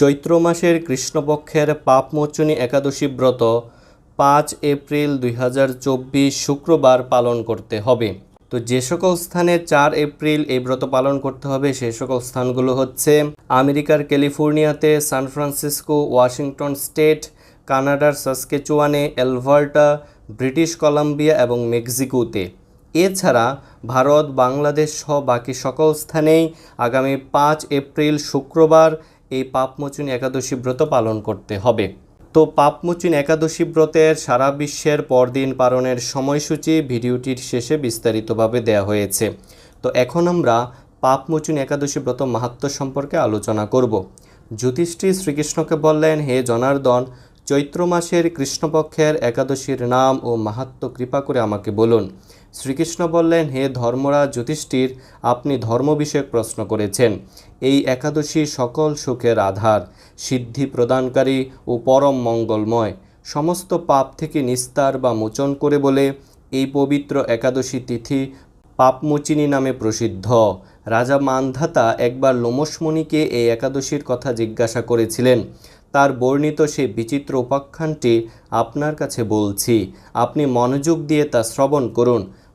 চৈত্র মাসের কৃষ্ণপক্ষের পাপমোচনী একাদশী ব্রত পাঁচ এপ্রিল দুই হাজার চব্বিশ শুক্রবার পালন করতে হবে। তো যে সকল স্থানে চার এপ্রিল এই ব্রত পালন করতে হবে সেই সকল স্থানগুলো হচ্ছে আমেরিকার ক্যালিফোর্নিয়াতে, সান ফ্রান্সিসকো, ওয়াশিংটন স্টেট, কানাডার সাসকেচুয়ানে এলভার্টা ব্রিটিশ কলাম্বিয়া এবং মেক্সিকোতে। এছাড়া ভারত, বাংলাদেশ সহ বাকি সকল স্থানেই আগামী পাঁচ এপ্রিল শুক্রবার এই পাপমোচনী একাদশী ব্রত পালন করতে হবে। তো পাপমোচন একাদশী ব্রতের সারা বিশ্বের পরদিন পালনের সময়সূচি ভিডিওটির শেষে বিস্তারিতভাবে দেওয়া হয়েছে। তো এখন আমরা পাপমোচন একাদশী ব্রত মাহাত্ম্য সম্পর্কে আলোচনা করব। যুধিষ্ঠির শ্রীকৃষ্ণকে বললেন, হে জনার্দন, চৈত্র মাসের কৃষ্ণপক্ষের একাদশীর নাম ও মাহাত্ম্য কৃপা করে আমাকে বলুন। শ্রীকৃষ্ণ বললেন, হে ধর্মরাজ যুধিষ্ঠির, আপনি ধর্ম বিষয়ক প্রশ্ন করেছেন। এই একাদশী সকল সুখের আধার, সিদ্ধি প্রদানকারী ও পরম মঙ্গলময়। সমস্ত পাপ থেকে নিস্তার বা মোচন করে বলে, এই পবিত্র একাদশী তিথি পাপমোচিনী নামে প্রসিদ্ধ। রাজা মানধাতা একবার লোমসমণিকে এই একাদশীর কথা জিজ্ঞাসা করেছিলেন। তার বর্ণিত সেই বিচিত্র উপাখ্যানটি আপনার কাছে বলছি। আপনি মনোযোগ দিয়ে তা শ্রবণ করুন।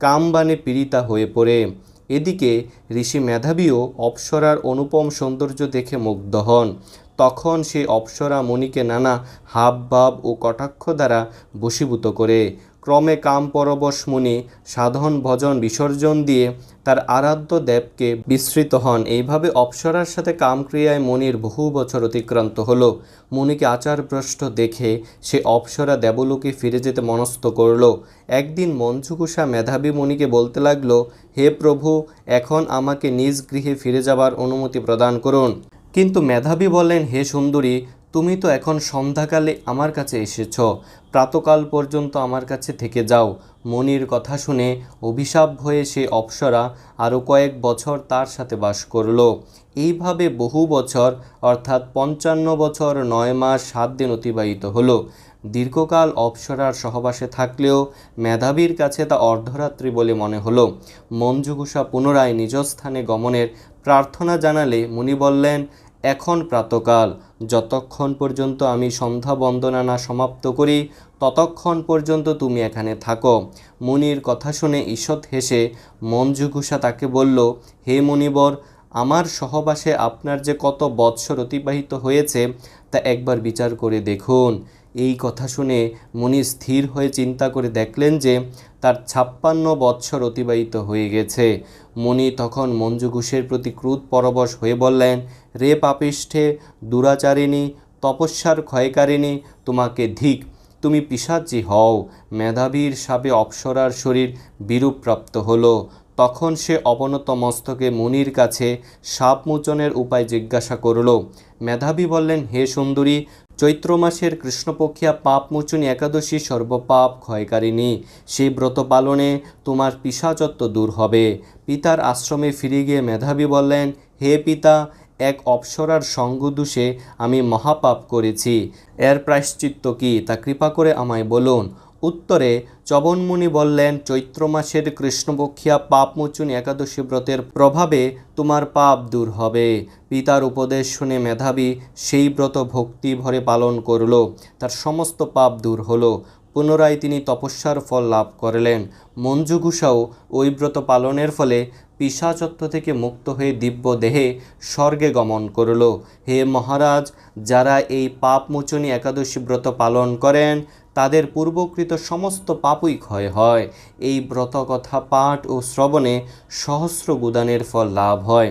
কামবানে পীড়িতা হয়ে পড়ে। এদিকে ঋষি মেধাবীও অপ্সরার অনুপম সৌন্দর্য দেখে মুগ্ধ হন। তখন সে অপ্সরা মণিকে নানা হাব ভাব ও কটাক্ষ দ্বারা বশীভূত করে। ক্রমে কাম পরবশ মুনি সাধন ভজন বিসর্জন দিয়ে তার আরাধ্য দেবকে বিস্মৃত হন। এইভাবে অপ্সরার সাথে কামক্রিয়ায় মনির বহু বছর অতিক্রান্ত হল। মনিকে আচারভ্রষ্ট দেখে সে অপ্সরা দেবলোকে ফিরে যেতে মনস্থ করল। একদিন মঞ্জুকুষা মেধাবী মণিকে বলতে লাগল, হে প্রভু, এখন আমাকে নিজ গৃহে ফিরে যাবার অনুমতি প্রদান করুন। কিন্তু মেধাবী বলেন হে সুন্দরী তুমি তো এখন সন্ধ্যাকালে আমার কাছে এসেছ। প্রাতকাল পর্যন্ত আমার কাছে থেকে যাও। মনির কথা শুনে অভিশাপ হয়ে সে অপ্সরা আরও কয়েক বছর তার সাথে বাস করল। এইভাবে বহু বছর, অর্থাৎ পঞ্চান্ন বছর, নয় মাস, সাত দিন অতিবাহিত হলো। দীর্ঘকাল অপ্সরার সহবাসে থাকলেও মেধাবীর কাছে তা অর্ধরাত্রি বলে মনে হলো। মঞ্জুগুষা পুনরায় নিজ স্থানে গমনের প্রার্থনা জানালে মুনি বললেন এখন প্রাতকাল। যতক্ষণ পর্যন্ত আমি সন্ধ্যা বন্দনা না সমাপ্ত করি, ততক্ষণ পর্যন্ত তুমি এখানে থাকো। মুনির কথা শুনে ঈষৎ হেসে মঞ্জু ঘোষা তাকে বলল, হে মনিবর, আমার সহবাসে আপনার যে কত বৎসর অতিবাহিত হয়েছে, তা একবার বিচার করে দেখুন। এই কথা শুনে মুনি স্থির হয়ে চিন্তা করে দেখলেন যে তার ছাপ্পান্ন বৎসর অতিবাহিত হয়ে গেছে। মুনি তখন মঞ্জু ঘোষের প্রতি ক্রুধ পরবশ হয়ে বললেন, রে পাপিষ্ঠে, দুরাচারিণী, তপস্যার ক্ষয়কারিণী, তোমাকে ধিক, তুমি পিসাচি হও। মেধাবীর সাপে অপ্সরার শরীর বিরূপপ্রাপ্ত হলো। তখন সে অবনত মস্তকে মুনির কাছে সাপমোচনের উপায় জিজ্ঞাসা করল। মেধাবী বললেন, হে সুন্দরী চৈত্র মাসের কৃষ্ণপক্ষিয়া পাপমোচনী একাদশী সর্বপাপ ক্ষয়কারিণী। সেই ব্রত পালনে তোমার পিসাচত্ব দূর হবে। পিতার আশ্রমে ফিরে গিয়ে মেধাবী বললেন, হে পিতা, এক অপসরার সঙ্গ সঙ্গদোষে আমি মহাপাপ করেছি। এর প্রায়শ্চিত্ত কি? তা কৃপা করে আমায় বলুন। উত্তরে চবনমুনি বললেন, চৈত্র মাসের কৃষ্ণপক্ষিয়া পাপমোচনী একাদশী ব্রতের প্রভাবে তোমার পাপ দূর হবে পিতার উপদেশ শুনে মেধাবী সেই ব্রত ভক্তি ভরে পালন করল। তার সমস্ত পাপ দূর হলো। পুনরায় তিনি তপস্যার ফল লাভ করলেন। মঞ্জু ঘোষাও ওই ব্রত পালনের ফলে পিসাচত্ব থেকে মুক্ত হয়ে দিব্য দেহে স্বর্গে গমন করল। হে মহারাজ, যারা এই পাপমোচনী একাদশী ব্রত পালন করেন তাদের পূর্বকৃত সমস্ত পাপই ক্ষয় হয়। এই ব্রতকথা পাঠ ও শ্রবণে সহস্র গুদানের ফল লাভ হয়।